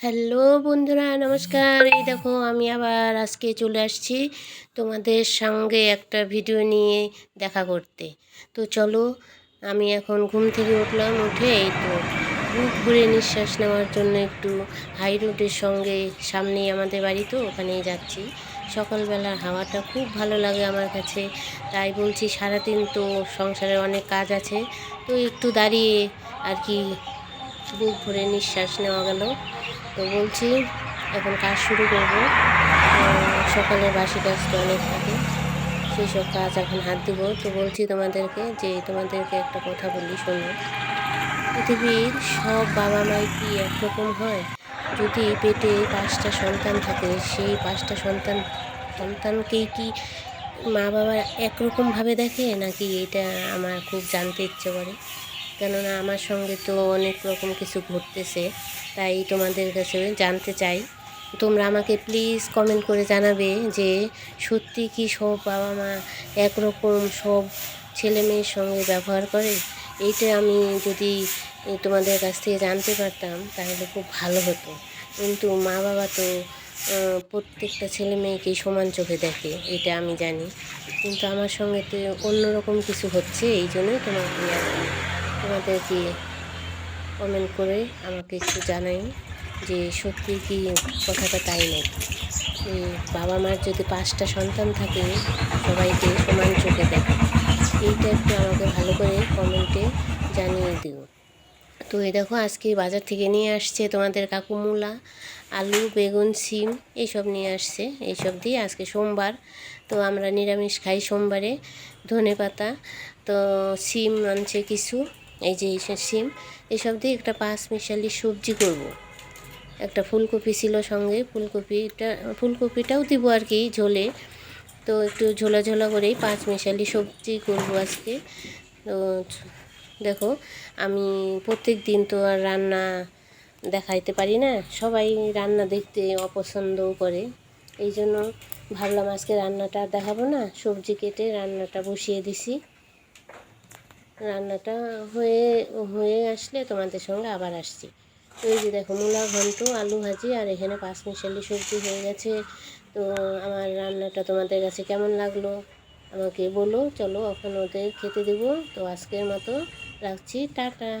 Hello বন্ধুরা, নমস্কার। এই দেখো, আমি আবার আজকে চলে আসছি তোমাদের সঙ্গে একটা ভিডিও নিয়ে দেখা করতে। তো চলো, আমি এখন ঘুম থেকে উঠলাম, উঠে এই তো বুক ভরে নিঃশ্বাস নেওয়ার জন্য একটু হাই রোডের সঙ্গে সামনেই আমাদের বাড়ি তো, ওখানেই যাচ্ছি। সকালবেলার হাওয়াটা খুব ভালো লাগে আমার কাছে। তাই বলছি সারাদিন তো সংসারে অনেক কাজ আছে, তো একটু দাঁড়িয়ে আর কি বুক ভরে নিঃশ্বাস নেওয়া গেল। তো বলছি, এখন কাজ শুরু করব। সকালে বাসি কাজ তো অনেক থাকে, সেই সব কাজ এখন হাত দিব। তো বলছি তোমাদেরকে যে, তোমাদেরকে একটা কথা বলি, শোনো। পৃথিবীর সব বাবা মাই কি একরকম হয়? যদি পেটে পাঁচটা সন্তান থাকে, সেই পাঁচটা সন্তান, সন্তানকেই কি মা বাবা একরকমভাবে দেখে? নাকি এটা আমার খুব জানতে ইচ্ছে করে? কেননা আমার সঙ্গে তো অনেক রকম কিছু ঘটতেছে, তাই তোমাদের কাছে জানতে চাই। তোমরা আমাকে প্লিজ কমেন্ট করে জানাবে যে সত্যি কি সব বাবা মা একরকম সব ছেলে মেয়ের সঙ্গে ব্যবহার করে? এইটা আমি যদি তোমাদের কাছ থেকে জানতে পারতাম, তাহলে খুব ভালো হতো। কিন্তু মা বাবা তো প্রত্যেকটা ছেলে মেয়েকেই সমান চোখে দেখে, এটা আমি জানি। কিন্তু আমার সঙ্গে তো অন্যরকম কিছু হচ্ছে, এই জন্যই তোমাকে আর কি কমেন্ট করে আমাকে একটু জানাই যে সত্যি কি কথাটা তাই নাকি? বাবা মার যদি পাঁচটা সন্তান থাকে, সবাইকে সমান চোখে দেখে। এইটা একটু আমাকে ভালো করে কমেন্টে জানিয়ে দিও। তো এই দেখো, আজকে বাজার থেকে নিয়ে আসছে তোমাদের কাকু মূলা, আলু, বেগুন, সিম, এইসব নিয়ে আসছে। এইসব দিয়ে আজকে সোমবার। তো আমরা নিরামিষ খাই সোমবারে। ধনে পাতা তো সিম আনছে কিছু। এই যে এইসব সিম, এসব দিয়ে একটা পাঁচ মিশালি সবজি করব। একটা ফুলকপি ছিল সঙ্গে, ফুলকপিটা, ফুলকপিটাও দিব আর কি ঝোলে। তো একটু ঝোলা ঝোলা করেই পাঁচ মিশালি সবজি করব আজকে। তো দেখো, আমি প্রত্যেক দিন তো আর রান্না দেখাইতে পারি না, সবাই রান্না দেখতে অপছন্দও করে। এই জন্য ভাবলাম আজকে রান্নাটা দেখাবো না, সবজি কেটে রান্নাটা বসিয়ে দিছি। রান্নাটা হয়ে হয়ে আসলে তোমাদের সঙ্গে আবার আসছি। তো এই যে দেখো, মূলা ঘন্ট, আলু ভাজি আর এখানে পাঁচ মিশালি সবজি হয়ে গেছে। তো আমার রান্নাটা তোমাদের কাছে কেমন লাগল আমাকে বলো। চলো, এখন ওদের খেতে দেবো। তো আজকের মতো রাখছি। টাটা।